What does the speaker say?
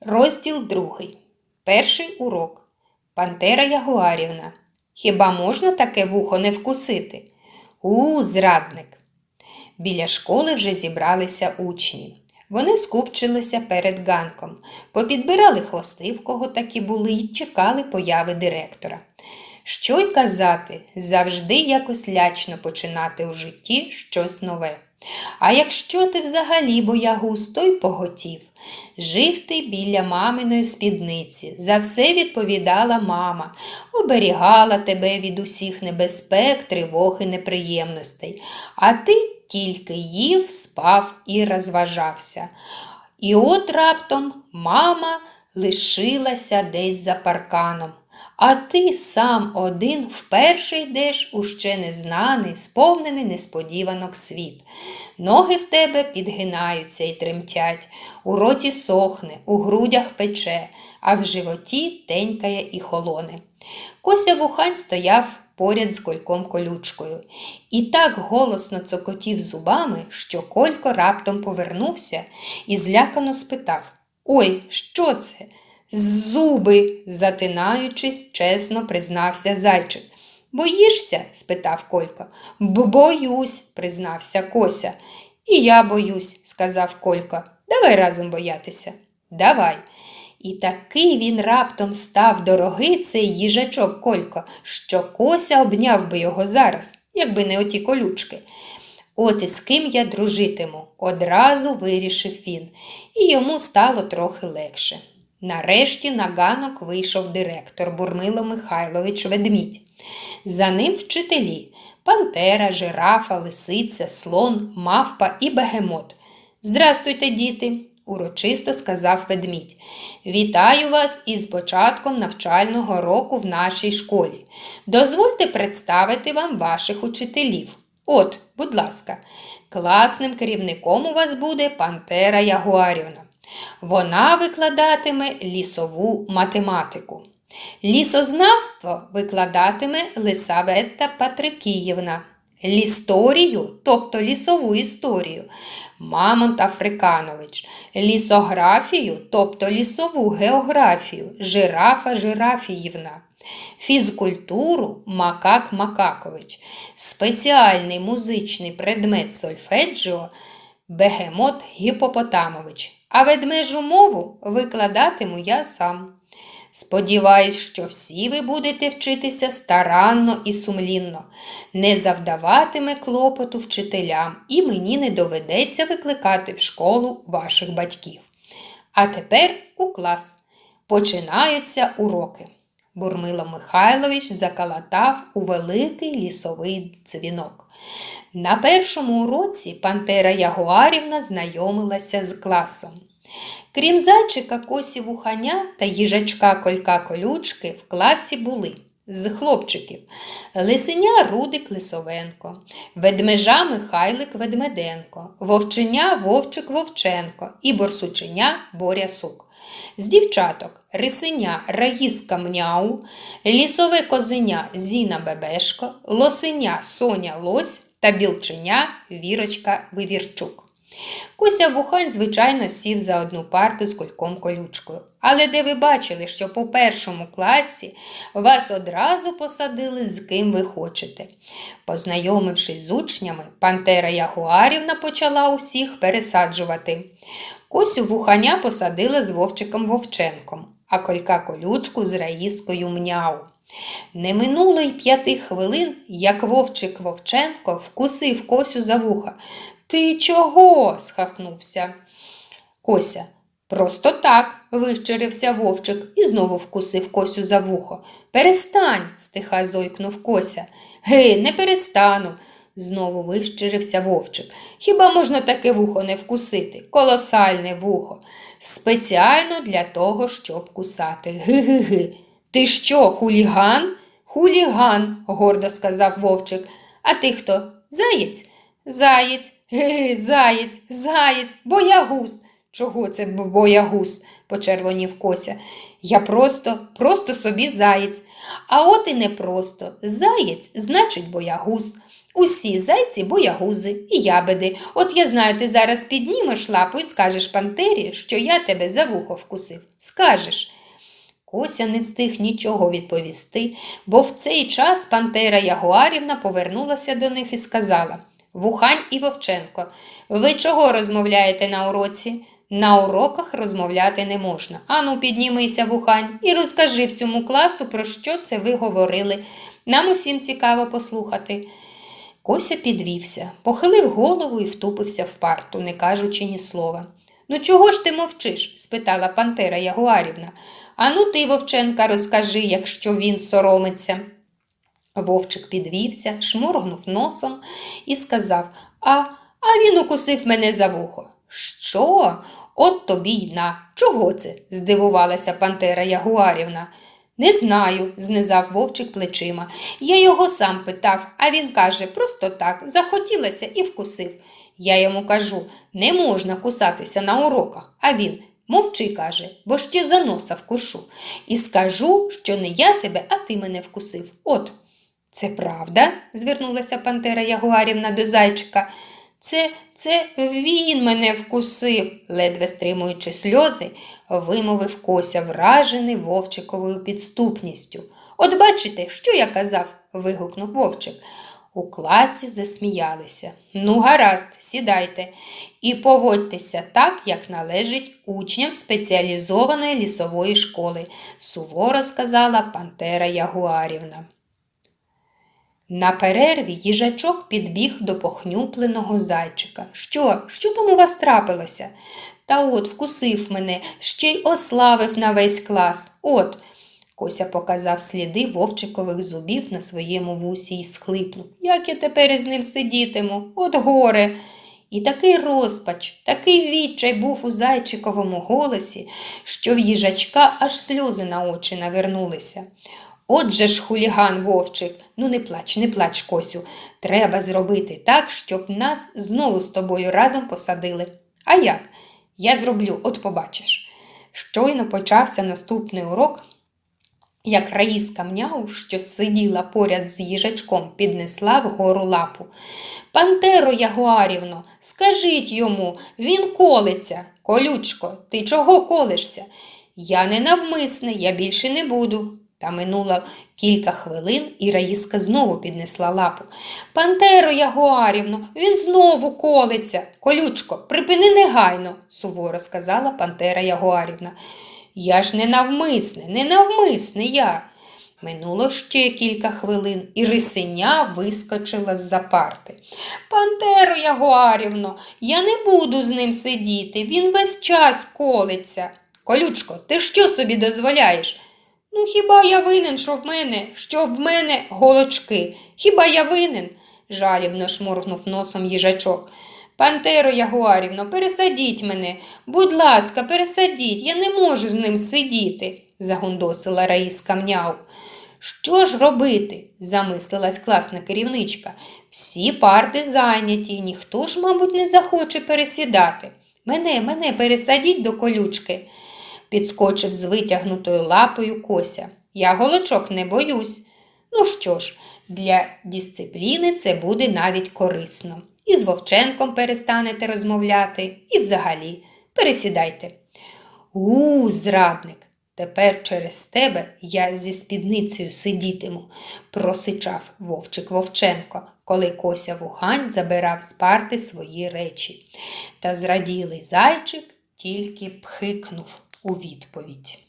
Розділ другий. Перший урок. Пантера Ягуарівна. Хіба можна таке вухо не вкусити? У, зрадник. Біля школи вже зібралися учні. Вони скупчилися перед ганком, попідбирали хвости, в кого такі були, і чекали появи директора. Що й казати, завжди якось лячно починати у житті щось нове. А якщо ти взагалі боягуз, то й поготів. Жив ти біля маминої спідниці, за все відповідала мама, оберігала тебе від усіх небезпек, тривог і неприємностей, а ти тільки їв, спав і розважався. І от раптом мама лишилася десь за парканом. А ти сам один вперше йдеш у ще незнаний, сповнений несподіванок світ. Ноги в тебе підгинаються і тремтять, у роті сохне, у грудях пече, а в животі тенькає і холоне. Кося вухань стояв поряд з кольком колючкою і так голосно цокотів зубами, що Колько раптом повернувся і злякано спитав Ой, що це? Зуби, затинаючись, чесно признався зайчик. Боїшся? спитав Колька. Боюсь, признався Кося. І я боюсь, сказав Колька. Давай разом боятися. Давай. І такий він раптом став дорогий цей їжачок Колько, що Кося обняв би його зараз, якби не оті колючки. От із ким я дружитиму, одразу вирішив він, і йому стало трохи легше. Нарешті на ганок вийшов директор Бурмило Михайлович Ведмідь. За ним вчителі пантера, жирафа, лисиця, слон, мавпа і бегемот. Здрастуйте, діти! урочисто сказав ведмідь. Вітаю вас із початком навчального року в нашій школі. Дозвольте представити вам ваших учителів. От, будь ласка, класним керівником у вас буде Пантера Ягуарівна. Вона викладатиме лісову математику. Лісознавство викладатиме Лисаветта Патрикіївна. Лісторію, тобто лісову історію, Мамонт Африканович, лісографію, тобто лісову географію, жирафа Жирафіївна, фізкультуру Макак Макакович, спеціальний музичний предмет сольфеджіо Бегемот Гіпопотамович, а ведмежу мову викладатиму я сам. Сподіваюсь, що всі ви будете вчитися старанно і сумлінно, не завдаватиме клопоту вчителям, і мені не доведеться викликати в школу ваших батьків. А тепер у клас. Починаються уроки. Бурмило Михайлович закалатав у великий лісовий дзвінок. На першому уроці Пантера Ягуарівна знайомилася з класом. Крім зайчика Косі Вуханя та їжачка Колька Колючки в класі були з хлопчиків Лисеня Рудик Лисовенко, ведмежа Михайлик Ведмеденко, вовченя Вовчик Вовченко і борсученя Боря Сук. З дівчаток рисеня Раїска Мняу, лісове козеня Зіна Бебешко, лосеня Соня Лось та білченя Вірочка Вивірчук. Кося Вухань, звичайно, сів за одну парту з кольком колючкою. Але де ви бачили, що по першому класі вас одразу посадили з ким ви хочете. Познайомившись з учнями, Пантера Ягуарівна почала усіх пересаджувати. Косю Вуханя посадила з Вовчиком Вовченком, а колька колючку з Раїскою Мняу. Не минуло й п'яти хвилин, як Вовчик Вовченко вкусив Косю за вуха. Ти чого? схахнувся. Кося. Просто так, вищерився вовчик і знову вкусив Косю за вухо. Перестань, стиха зойкнув Кося. Гей, не перестану. Знову вищерився вовчик. Хіба можна таке вухо не вкусити? Колосальне вухо. Спеціально для того, щоб кусати. Ги-ги-ги. Ти що, хуліган? Хуліган, гордо сказав вовчик. А ти хто? Заєць? Заєць, ге, заєць, заєць, боягуз. Чого це боягуз? почервонів Кося. Я просто, просто собі заєць. А от і не просто. Заєць значить боягуз. Усі зайці боягузи і ябеди. От я знаю, ти зараз піднімеш лапу і скажеш пантері, що я тебе за вухо вкусив. Скажеш. Кося не встиг нічого відповісти, бо в цей час пантера Ягуарівна повернулася до них і сказала Вухань і Вовченко, ви чого розмовляєте на уроці? На уроках розмовляти не можна. Ану, піднімися, Вухань, і розкажи всьому класу, про що це ви говорили. Нам усім цікаво послухати. Кося підвівся, похилив голову і втупився в парту, не кажучи ні слова. Ну, чого ж ти мовчиш? спитала Пантера Ягуарівна. Ану ти, Вовченка, розкажи, якщо він соромиться. Вовчик підвівся, шморгнув носом і сказав А, а він укусив мене за вухо. Що? От тобі й на. Чого це? здивувалася Пантера Ягуарівна. Не знаю, знизав вовчик плечима. Я його сам питав, а він каже, просто так, захотілося і вкусив. Я йому кажу, не можна кусатися на уроках, а він мовчи, каже, бо ще за носа вкушу. І скажу, що не я тебе, а ти мене вкусив. От. Це правда? звернулася Пантера Ягуарівна до зайчика. Це, це він мене вкусив, ледве стримуючи сльози, вимовив Кося, вражений вовчиковою підступністю. От бачите, що я казав? вигукнув вовчик. У класі засміялися. Ну, гаразд, сідайте і поводьтеся так, як належить учням спеціалізованої лісової школи, суворо сказала Пантера Ягуарівна. На перерві їжачок підбіг до похнюпленого зайчика. Що? Що там у вас трапилося? Та от вкусив мене, ще й ославив на весь клас. От. Кося показав сліди вовчикових зубів на своєму вусі і схлипнув. Як я тепер із ним сидітиму? От горе. І такий розпач, такий відчай був у зайчиковому голосі, що в їжачка аж сльози на очі навернулися. Отже ж, хуліган вовчик, ну не плач, не плач, Косю. Треба зробити так, щоб нас знову з тобою разом посадили. А як? Я зроблю, от побачиш. Щойно почався наступний урок, як Раїска Мняу, що сиділа поряд з їжачком, піднесла вгору лапу. Пантеро Ягуарівно, скажіть йому, він колиться. Колючко, ти чого колишся? Я не навмисне, я більше не буду. Та минуло кілька хвилин, і Раїска знову піднесла лапу. Пантеро Ягуарівно, він знову колиться. Колючко, припини негайно, суворо сказала Пантера Ягуарівна. Я ж не навмисне, не навмисне я. Минуло ще кілька хвилин, і рисеня вискочила з-за парти. Пантеро Ягуарівно, я не буду з ним сидіти, він весь час колиться. Колючко, ти що собі дозволяєш? Ну, хіба я винен, що в мене, що в мене голочки? Хіба я винен? жалібно шморгнув носом їжачок. Пантеро Ягуарівно, пересадіть мене, будь ласка, пересадіть, я не можу з ним сидіти, загундосила Раїска Мняу. Що ж робити? замислилась класна керівничка. Всі парти зайняті, ніхто ж, мабуть, не захоче пересідати. Мене, мене пересадіть до колючки підскочив з витягнутою лапою кося. Я голочок не боюсь. Ну що ж, для дисципліни це буде навіть корисно. І з Вовченком перестанете розмовляти, і взагалі пересідайте. У, зрадник, тепер через тебе я зі спідницею сидітиму, просичав вовчик Вовченко, коли Кося Вухань забирав з парти свої речі. Та зраділий зайчик тільки пхикнув у відповідь.